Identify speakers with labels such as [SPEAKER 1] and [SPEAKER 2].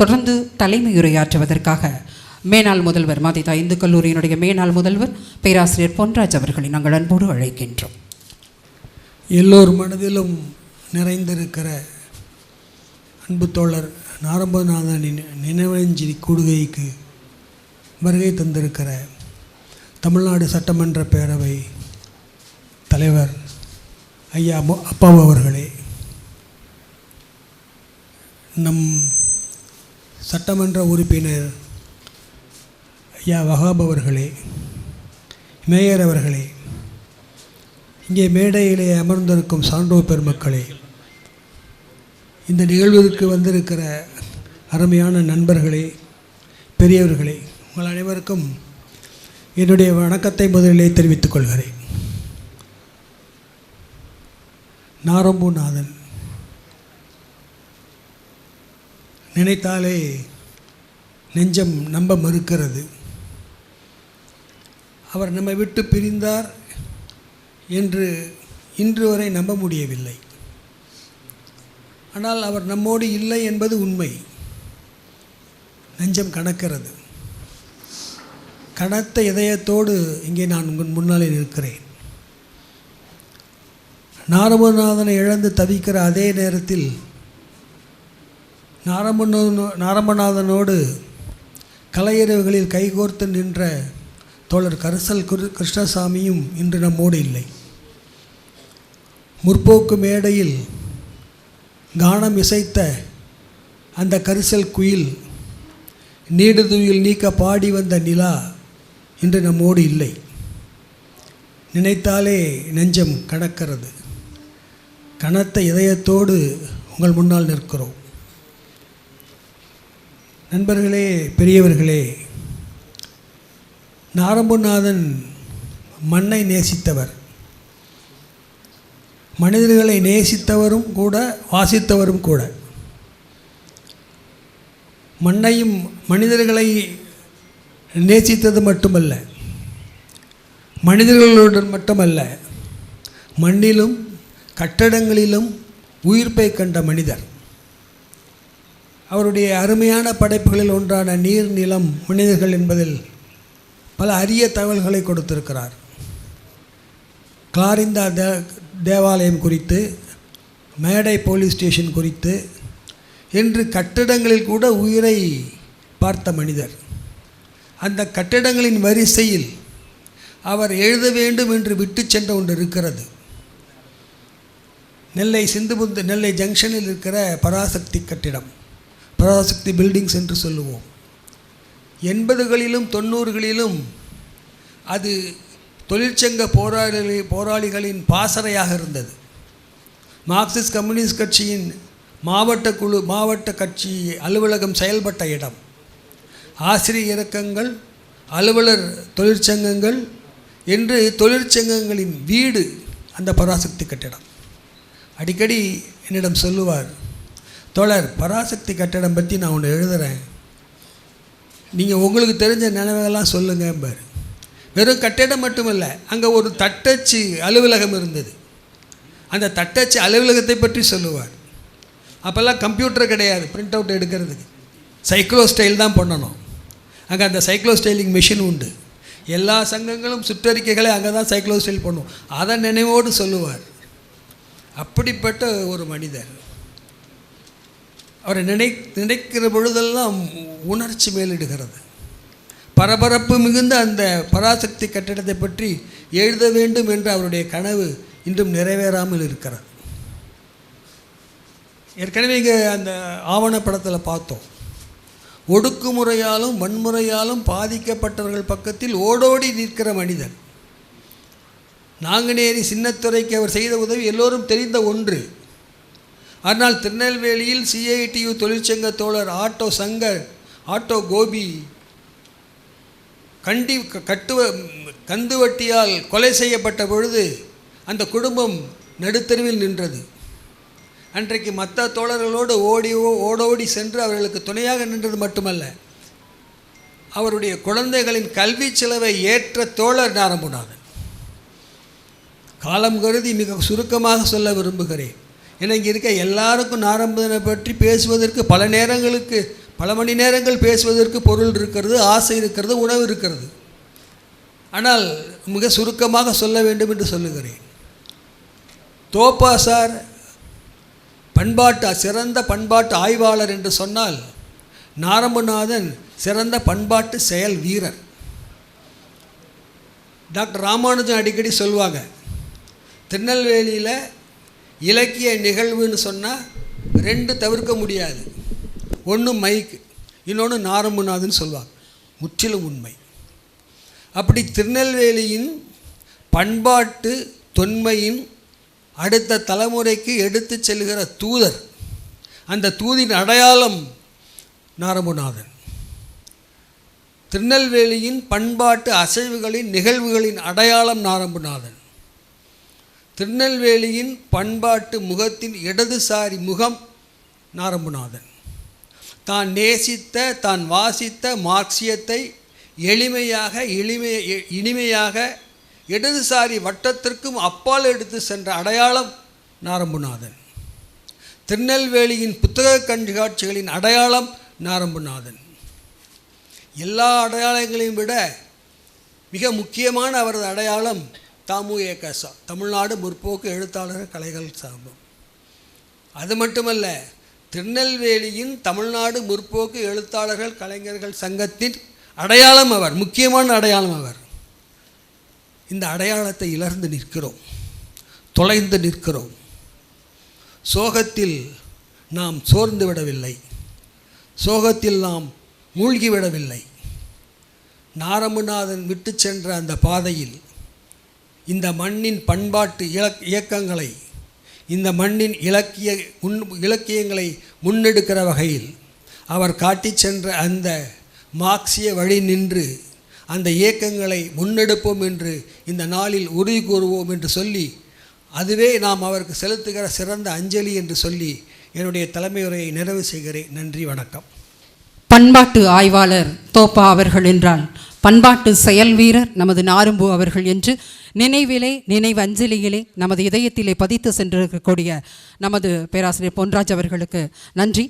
[SPEAKER 1] தொடர்ந்து தலைமையுரையாற்றுவதற்காக மேனாள் முதல்வர் மாதிதா இந்து கல்லூரியினுடைய மேனாள் முதல்வர் பேராசிரியர் பொன்ராஜ் அவர்களை நாங்கள் அன்போடு அழைக்கின்றோம்.
[SPEAKER 2] எல்லோர் மனதிலும் நிறைந்திருக்கிற அன்பு தோழர் நாரம்பநாதனின் நினைவஞ்சலி கூடுகைக்கு வருகை தந்திருக்கிற தமிழ்நாடு சட்டமன்ற பேரவை தலைவர் ஐயா அப்பாவு அவர்களே நம் சட்டமன்ற உறுப்பினர் ஐயா வஹாப் அவர்களே மேயர் அவர்களே இங்கே மேடையிலே அமர்ந்திருக்கும் சான்றோர் பெருமக்களே இந்த நிகழ்விற்கு வந்திருக்கிற அருமையான நண்பர்களே பெரியவர்களே உங்கள் அனைவருக்கும் என்னுடைய வணக்கத்தை முதலிலே தெரிவித்துக் கொள்கிறேன். நாரம்பூநாதன் நினைத்தாலே நெஞ்சம் நம்ப மறுக்கிறது. அவர் நம்மை விட்டு பிரிந்தார் என்று இன்று வரை நம்ப முடியவில்லை. ஆனால் அவர் நம்மோடு இல்லை என்பது உண்மை. நெஞ்சம் கணக்கிறது கனத்த இதயத்தோடு இங்கே நான் உங்கள் முன்னாலே நிற்கிறேன். நாரம்பநாதனை இழந்து தவிக்கிற அதே நேரத்தில் நாரம்பனோ நாரம்பநாதனோடு கலையரவுகளில் கைகோர்த்து நின்ற தோழர் கரிசல் குரு- கிருஷ்ணசாமியும் இன்று நம்மோடு இல்லை. முற்போக்கு மேடையில் கானம் இசைத்த அந்த கரிசல் குயில் நீடுதுயில் நீக்க பாடி வந்த நிலா இன்று நம்மோடு இல்லை. நினைத்தாலே நெஞ்சம் கடக்கிறது கனத்த இதயத்தோடு உங்கள் முன்னால் நிற்கிறோம். நண்பர்களே பெரியவர்களே நாரம்புநாதன் மண்ணை நேசித்தவர். மனிதர்களை நேசித்தவரும் கூட வாசித்தவரும் கூட. மண்ணையும் மனிதர்களை நேசித்தது மட்டுமல்ல மனிதர்களுடன் மட்டுமல்ல மண்ணிலும் கட்டடங்களிலும் உயிர்ப்பை கண்ட மனிதர். அவருடைய அருமையான படைப்புகளில் ஒன்றான நீர் நிலம் மனிதர்கள் என்பதில் பல அரிய தகவல்களை கொடுத்திருக்கிறார். கிளாரிந்தா தே தேவாலயம் குறித்து மேடை போலீஸ் ஸ்டேஷன் குறித்து என்று கட்டிடங்களில் கூட உயிரை பார்த்த மனிதர். அந்த கட்டிடங்களின் வரிசையில் அவர் எழுத வேண்டும் என்று விட்டு சென்ற ஒன்று இருக்கிறது. நெல்லை சிந்துபுந்து நெல்லை ஜங்ஷனில் இருக்கிற பராசக்தி கட்டிடம். பராசக்தி பில்டிங்ஸ் என்று சொல்லுவோம். எண்பதுகளிலும் தொண்ணூறுகளிலும் அது தொழிற்சங்க போராளி போராளிகளின் பாசறையாக இருந்தது. மார்க்சிஸ்ட் கம்யூனிஸ்ட் கட்சியின் மாவட்ட குழு மாவட்ட கட்சி அலுவலகம் செயல்பட்ட இடம். ஆசிரியர் இறக்கங்கள் அலுவலர் தொழிற்சங்கங்கள் என்று தொழிற்சங்கங்களின் வீடு அந்த பராசக்தி கட்டிடம். அடிக்கடி என்னிடம் சொல்லுவார் தோழர் பராசக்தி கட்டடம் பற்றி நான் ஒன்று எழுதுகிறேன் நீங்கள் உங்களுக்கு தெரிஞ்ச நினைவுகள்லாம் சொல்லுங்கம்பார் வெறும் கட்டிடம் மட்டுமல்ல அங்கே ஒரு தட்டச்சு அலுவலகம் இருந்தது. அந்த தட்டச்சு அலுவலகத்தை பற்றி சொல்லுவார். அப்போல்லாம் கம்ப்யூட்டர் கிடையாது பிரிண்ட் அவுட் எடுக்கிறதுக்கு. சைக்ளோ ஸ்டைல் தான் பண்ணணும். அங்கே அந்த சைக்ளோ ஸ்டைலிங் மிஷின் உண்டு. எல்லா சங்கங்களும் சுற்றறிக்கைகளை அங்கே தான் சைக்ளோ ஸ்டைல் பண்ணும். அதை நினைவோடு சொல்லுவார். அப்படிப்பட்ட ஒரு மனிதர். அவரை நினை நினைக்கிற பொழுதெல்லாம் உணர்ச்சி மேலிடுகிறது. பரபரப்பு மிகுந்த அந்த பராசக்தி கட்டிடத்தை பற்றி எழுத வேண்டும் என்ற அவருடைய கனவு இன்றும் நிறைவேறாமல் இருக்கிறது. ஏற்கனவே இங்கே அந்த ஆவணப்படத்தில் பார்த்தோம். ஒடுக்குமுறையாலும் வன்முறையாலும் பாதிக்கப்பட்டவர்கள் பக்கத்தில் ஓடோடி நிற்கிற மனிதன். நாங்குநேரி சின்னத்துறைக்கு அவர் செய்த உதவி எல்லோரும் தெரிந்த ஒன்று ஆனால் திருநெல்வேலியில் சிஐடியு தொழிற்சங்க தோழர் ஆட்டோ சங்கர் ஆட்டோ கோபி கண்டி க- கட்டுவ கந்துவட்டியால் கொலை செய்யப்பட்ட பொழுது அந்த குடும்பம் நடுத்தருவில் நின்றது. அன்றைக்கு மற்ற தோழர்களோடு ஓடி ஓ- ஓடோடி சென்று அவர்களுக்கு துணையாக நின்றது மட்டுமல்ல அவருடைய குழந்தைகளின் கல்வி செலவை ஏற்ற தோழர் நாரம்புநாதன் காலம் கருதி மிக சுருக்கமாக சொல்ல விரும்புகிறேன். ஏன்னா இங்கே இருக்க எல்லாருக்கும் நாரம்பதனை பற்றி பேசுவதற்கு பல நேரங்களுக்கு பல மணி நேரங்கள் பேசுவதற்கு பொருள் இருக்கிறது ஆசை இருக்கிறது உணவு இருக்கிறது. ஆனால் மிக சுருக்கமாக சொல்ல வேண்டும் என்று சொல்லுகிறேன். தோப்பா சார் பண்பாட்டு சிறந்த பண்பாட்டு ஆய்வாளர் என்று சொன்னால் நாரம்பநாதன் சிறந்த பண்பாட்டு செயல் வீரர். டாக்டர் ராமானுஜன் அடிக்கடி சொல்லுவாங்க திருநெல்வேலியில் இலக்கிய நிகழ்வுன்னு சொன்னால் ரெண்டு தவிர்க்க முடியாது. ஒன்று மைக்கு இன்னொன்று நாரம்பநாதன் சொல்லுவாங்க முற்றிலும் உண்மை. அப்படி திருநெல்வேலியின் பண்பாட்டு தொன்மையின் அடுத்த தலைமுறைக்கு எடுத்து செல்கிற தூதர் அந்த தூதின் அடையாளம் நாரம்புநாதன். திருநெல்வேலியின் பண்பாட்டு அசைவுகளின் நிகழ்வுகளின் அடையாளம் நாரம்புநாதன். திருநெல்வேலியின் பண்பாட்டு முகத்தின் இடதுசாரி முகம் நாரம்புநாதன். தான் நேசித்த தான் வாசித்த மார்க்சியத்தை எளிமையாக எளிமை இனிமையாக இடதுசாரி வட்டத்திற்கும் அப்பால் எடுத்து சென்ற அடையாளம் நாரம்புநாதன். திருநெல்வேலியின் புத்தக கண்காட்சிகளின் அடையாளம் நாரம்புநாதன். எல்லா அடையாளங்களையும் விட மிக முக்கியமான அவரது அடையாளம் தாமு ஏகசா தமிழ்நாடு முற்போக்கு எழுத்தாளர் கலைகள் சார்பம் அது மட்டுமல்ல திருநெல்வேலியின் தமிழ்நாடு முற்போக்கு எழுத்தாளர்கள் கலைஞர்கள் சங்கத்தின் அடையாளம் அவர் முக்கியமான அடையாளம் அவர். இந்த அடையாளத்தை இழந்து நிற்கிறோம். தொலைந்து நிற்கிறோம். சோகத்தில் நாம் சோர்ந்து விடவில்லை. சோகத்தில் நாம் மூழ்கிவிடவில்லை நாரமுநாதன் விட்டு சென்ற அந்த பாதையில் இந்த மண்ணின் பண்பாட்டு இலக் இயக்கங்களை இந்த மண்ணின் இலக்கிய முன் இலக்கியங்களை முன்னெடுக்கிற வகையில் அவர் காட்டிச் சென்ற அந்த மார்க்சிய வழி நின்று அந்த இயக்கங்களை முன்னெடுப்போம் என்று இந்த நாளில் உறுதி கூறுவோம் என்று சொல்லி அதுவே நாம் அவருக்கு செலுத்துகிற சிறந்த அஞ்சலி என்று சொல்லி என்னுடைய தலைமை உரையை நிறைவு செய்கிறேன். நன்றி வணக்கம்.
[SPEAKER 1] பண்பாட்டு ஆய்வாளர் தோப்பா அவர்கள் என்றால் பண்பாட்டு செயல் வீரர் நமது நாரும்பு அவர்கள் என்று நினைவிலே நினைவு அஞ்சலியிலே நமது இதயத்திலே பதித்து சென்றிருக்கக்கூடிய நமது பேராசிரியர் பொன்ராஜ் அவர்களுக்கு நன்றி.